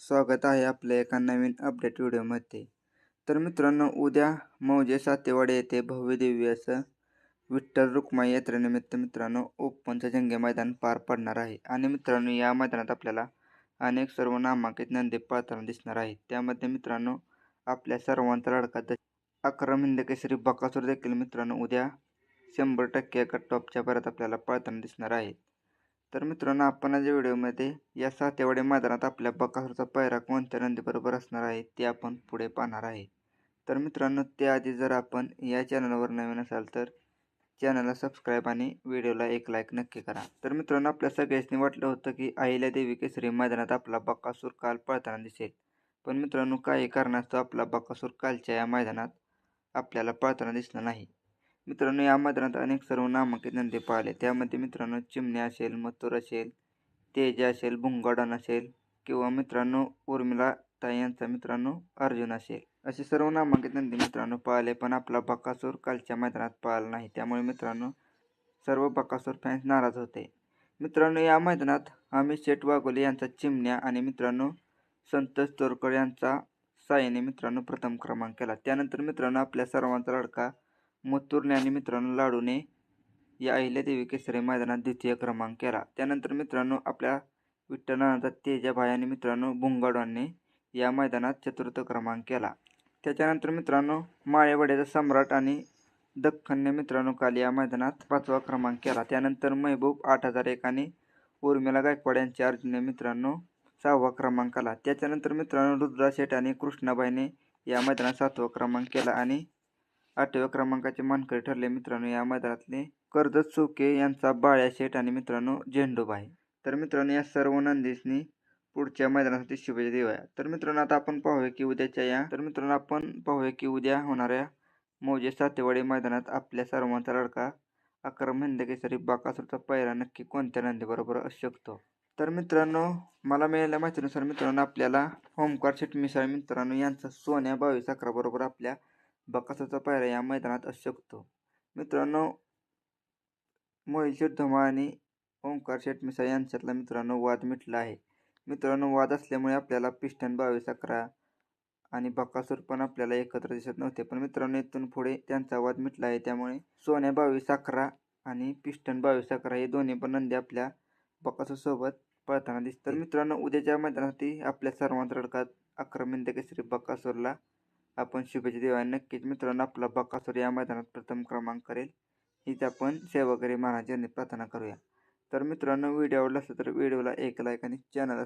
स्वागत आहे आपल्या एका नवीन अपडेट व्हिडिओमध्ये. तर मित्रांनो उद्या मौजे सातेवाडे येथे भव्य दिव्य असं विठ्ठल रुक्माई यात्रेनिमित्त मित्रांनो ओपनचं जंगे मैदान पार पडणार आहे. आणि मित्रांनो या मैदानात आपल्याला अनेक सर्व नामांकित नंदी पळताना दिसणार आहेत. त्यामध्ये मित्रांनो आपल्या सर्वांचा लडका द अक्रम हिंद केसरी बकासूर देखील मित्रांनो उद्या शंभर टक्के एका टॉपच्या परत आपल्याला पळताना दिसणार आहेत. तर मित्रांनो आपण आज व्हिडिओमध्ये या सातेवाडी मैदानात आपल्या बकासूरचा पायरा कोणत्या नंदीबरोबर असणार आहे ते आपण पुढे पाहणार आहे. तर मित्रांनो त्याआधी जर आपण या चॅनलवर नवीन असाल तर चॅनलला सबस्क्राईब आणि व्हिडिओला एक लाईक नक्की करा. तर मित्रांनो आपल्या सगळ्यांनी वाटलं होतं की अहिल्या देवी केसरी मैदानात आपला बकासूर काल पळताना दिसेल. पण मित्रांनो काही कारणास्तव आपला बकासूर कालच्या या मैदानात आपल्याला पळताना दिसला नाही. मित्रांनो या मैदानात अनेक सर्व नामांकित नंदी पाहिले. त्यामध्ये मित्रांनो चिमण्या असेल मथुर असेल तेजा असेल भुंगाडन असेल किंवा मित्रांनो उर्मिला ताई यांचा मित्रांनो अर्जुन असेल. असे सर्व नामांकित नंदी मित्रांनो पाहिले पण आपला बकासूर कालच्या मैदानात पाहिला नाही. त्यामुळे मित्रांनो सर्व बकासूर फॅन्स नाराज होते. मित्रांनो या मैदानात अमित शेठ वाघोले यांचा चिमण्या आणि मित्रांनो संतोष तोरकर यांचा साईने मित्रांनो प्रथम क्रमांक केला. त्यानंतर मित्रांनो आपल्या सर्वांचा लडका मथुरने आणि मित्रांनो लाडूने या अहिल्यादेवी केसरी मैदानात द्वितीय क्रमांक केला. त्यानंतर मित्रांनो आपल्या विठ्ठलनाथा तेजाभाई आणि मित्रांनो बुंगाडवांनी या मैदानात चतुर्थ क्रमांक केला. त्याच्यानंतर मित्रांनो माळेवाड्याचा सम्राट आणि दख्खनने मित्रांनो काल या मैदानात पाचवा क्रमांक केला. त्यानंतर महबूब आठ हजार एक आणि उर्मिला गायकवाड यांच्या अर्जुनने मित्रांनो सहावा क्रमांक आला त्याच्यानंतर मित्रांनो रुद्रा शेठ आणि कृष्णाबाईने या मैदानात सातवा क्रमांक केला आणि आठव्या क्रमांकाचे मानकरी ठरले मित्रांनो या मैदानातले कर्जत चौके यांचा बाळ्या शेठ आणि मित्रांनो झेंडूबाई. तर मित्रांनो या सर्व नंदीसनी पुढच्या मैदानासाठी शुभेच्छा देऊया. तर मित्रांनो आता आपण पाहूया की उद्याच्या या तर मित्रांनो आपण पाहूया की उद्या होणाऱ्या मौजे सातेवाडी मैदानात आपल्या सर्वांचा लडका अक्रम हिंदकेसरी बाकासूरचा पहिला नक्की कोणत्या नंदीबरोबर असू शकतो? तर मित्रांनो मला मिळालेल्या माहितीनुसार मित्रांनो आपल्याला होमकार शेट मिसाळ मित्रांनो यांचा सोन्या बावीस अकरा बरोबर आपल्या बकासूरचा पायरा या मैदानात असू शकतो. मित्रांनो मोहिशीर शेठ आणि ओंकार शेठ मिसाळ यांच्यातला मित्रांनो वाद मिटला आहे. मित्रांनो वाद असल्यामुळे आपल्याला पिस्टन बावीस अकरा आणि बकासूर पण आपल्याला एकत्र दिसत नव्हते. पण मित्रांनो इथून पुढे त्यांचा वाद मिटला आहे. त्यामुळे सोन्या बावीस अकरा आणि पिस्टन बावीस अकरा हे दोन्ही पण नंदी आपल्या बकासूरसोबत पळताना दिसतात. मित्रांनो उद्याच्या मैदानासाठी आपल्या सर्वांत रडकात आक्रमिंद केसरी बकासूरला आपण शुभेच्छा देऊया. नक्कीच मित्रांनो आपला बकासूर या मैदानात प्रथम क्रमांक करेल. हीच आपण सेवाकरी महाराजांनी प्रार्थना करूया. तर मित्रांनो व्हिडिओ आवडला असेल तर व्हिडिओला एक लाईक आणि चॅनल